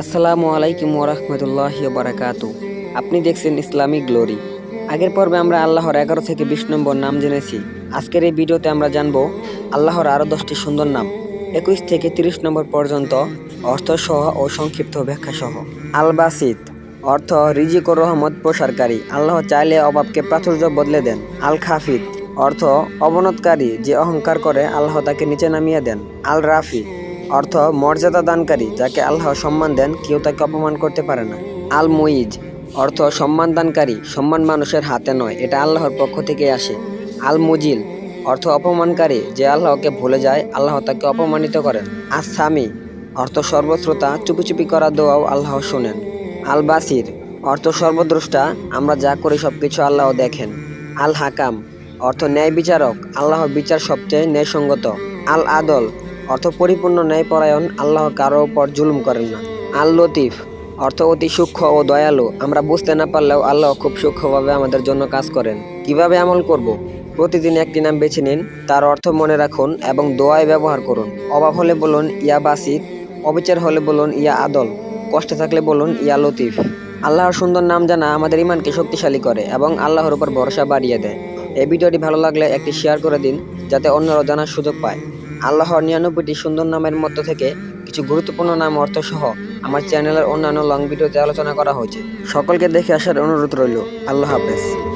আসসালামু আলাইকুম ওরহমতুল্লাহ বারাকাতু। আপনি দেখছেন ইসলামিক গ্লোরি। আগের পর্বে আমরা আল্লাহর এগারো থেকে বিশ নম্বর নাম জেনেছি। আজকের এই ভিডিওতে আমরা জানব আল্লাহর আরও দশটি সুন্দর নাম। একুশ থেকে তিরিশ নম্বর পর্যন্ত অর্থসহ ও সংক্ষিপ্ত ব্যাখ্যা সহ আল অর্থ রিজিক ও রহমত প্রসারকারী। আল্লাহ চাইলে অভাবকে প্রাচুর্য বদলে দেন। আল খাফিদ অর্থ অবনতকারী যে অহংকার করে আল্লাহ তাকে নিচে নামিয়ে দেন। আল রাফি অর্থ মর্যাদা দানকারী যাকে আল্লাহ সম্মান দেন কেউ তাকে অপমান করতে পারে না। আল মুইজ অর্থ সম্মান দানকারী, সম্মান মানুষের হাতে নয়, এটা আল্লাহর পক্ষ থেকে আসে। আল মুজিল অর্থ অপমানকারী, যে আল্লাহকে ভুলে যায়, আল্লাহ তাকে অপমানিত করেন। আস সামি অর্থ সর্বশ্রোতা চুপি চুপি করা দোয়াও আল্লাহ শোনেন। আল বাসির অর্থ সর্বদ্রষ্টা, আমরা যা করি সব কিছু আল্লাহ দেখেন। আল হাকাম অর্থ ন্যায় বিচারক আল্লাহর বিচার সবচেয়ে ন্যায়সঙ্গত। আল আদল অর্থ পরিপূর্ণ ন্যায়পরায়ণ, আল্লাহ কারও উপর জুলুম করেন না। আল লতিফ, অর্থ অতি সূক্ষ্ম ও দয়ালু। আমরা বুঝতে না পারলেও আল্লাহ খুব সূক্ষ্মভাবে আমাদের জন্য কাজ করেন। কীভাবে আমল করব। প্রতিদিন একটি নাম বেছে নিন, তার অর্থ মনে রাখুন এবং দোয়ায় ব্যবহার করুন। অভাব হলে বলুন, ইয়া বাসিত অবিচার হলে বলুন, ইয়া আদল কষ্টে থাকলে বলুন, ইয়া লতিফ আল্লাহর সুন্দর নাম জানা আমাদের ইমানকে শক্তিশালী করে এবং আল্লাহর উপর ভরসা বাড়িয়ে দেয়। এই ভিডিওটি ভালো লাগলে একটি শেয়ার করে দিন, যাতে অন্যরাও জানার সুযোগ পায়। আল্লাহর নিরানব্বইটি সুন্দর নামের মধ্য থেকে কিছু গুরুত্বপূর্ণ নাম অর্থ সহ আমার চ্যানেলের অন্যান্য লং ভিডিওতে আলোচনা করা হয়েছে। সকলকে দেখে আসার অনুরোধ রইল। আল্লাহ হাফেজ।